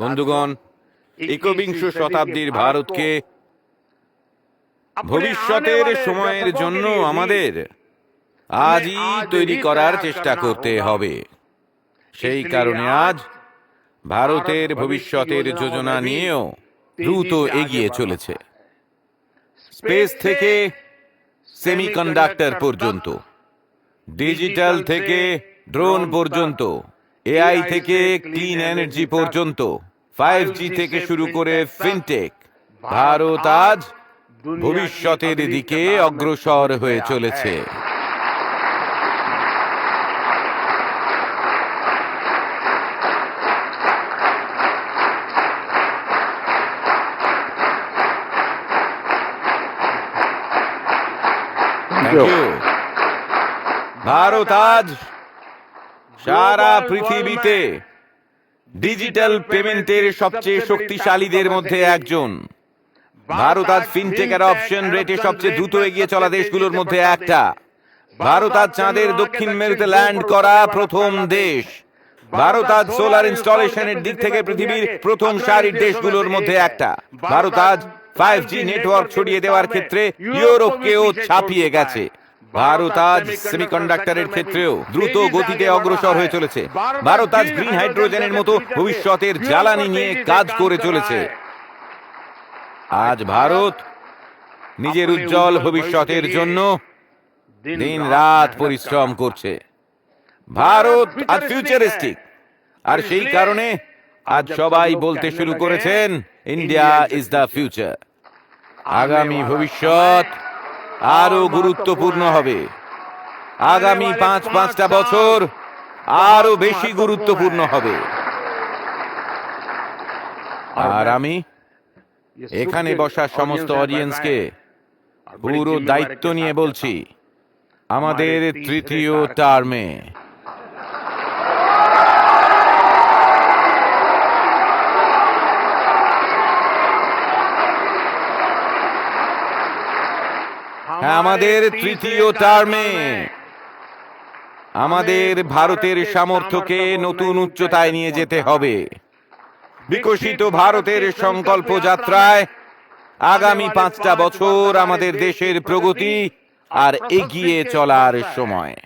বন্ধুগণ একবিংশ শতাব্দীর ভারতকে ভবিষ্যতের সময়ের জন্য আমাদের আজই তৈরি করার চেষ্টা করতে হবে। সেই কারণে আজ ভারতের ভবিষ্যতের যোজনা নিয়েও দ্রুত এগিয়ে চলেছে। স্পেস থেকে সেমিকন্ডাক্টর পর্যন্ত। ডিজিটাল থেকে ড্রোন পর্যন্ত। এআই থেকে ক্লিন এনার্জি পর্যন্ত ফাইভ জি থেকে শুরু করে ফিনটেক ভারত আজ ভবিষ্যতের দিকে অগ্রসর হয়ে চলেছে। ভারত আজ সারা পৃথিবীতে ডিজিটাল পেমেন্টের সবচেয়ে শক্তিশালীদের মধ্যে একজন। ভারত আজ ফিনটেকের অপশন রেটে সবচেয়ে দ্রুত এগিয়ে চলা দেশগুলোর মধ্যে একটা। ভারত আজ চাঁদের দক্ষিণ মেরুতে ল্যান্ড করা প্রথম দেশ। ভারত আজ সোলার ইনস্টলেশনের দিক থেকে পৃথিবীর প্রথম সারির দেশগুলোর মধ্যে একটা। ভারত আজ ফাইভ জি নেটওয়ার্ক ছড়িয়ে দেওয়ার ক্ষেত্রে ইউরোপকেও ছাপিয়ে গেছে। ভারত আজ সেমিকন্ডাক্টরের ক্ষেত্রেও দ্রুত গতিতে অগ্রসর হয়ে চলেছে। ভারত আজ গ্রিন হাইড্রোজেনের মতো ভবিষ্যতের জ্বালানি নিয়ে কাজ করে চলেছে। আজ ভারত নিজের উজ্জ্বল ভবিষ্যতের জন্য দিন রাত পরিশ্রম করছে। ভারত আজ ফিউচারিস্টিক আর সেই কারণে আজ সবাই বলতে শুরু করেছেন ইন্ডিয়া ইজ দ্য ফিউচার আগামী ভবিষ্যৎ আরও গুরুত্বপূর্ণ হবে। আগামী পাঁচ পাঁচটা বছর আরও বেশি গুরুত্বপূর্ণ হবে। আর আমি এখানে বসা সমস্ত অডিয়েন্সকে পুরো দায়িত্ব নিয়ে বলছি। আমাদের তৃতীয় টার্মে। আমাদের তৃতীয় টার্মে আমাদের ভারতের সামর্থ্যকে নতুন উচ্চতায় নিয়ে যেতে হবে। বিকশিত ভারতের সংকল্প যাত্রায় আগামী পাঁচটা বছর আমাদের দেশের প্রগতি আর এগিয়ে চলার সময়।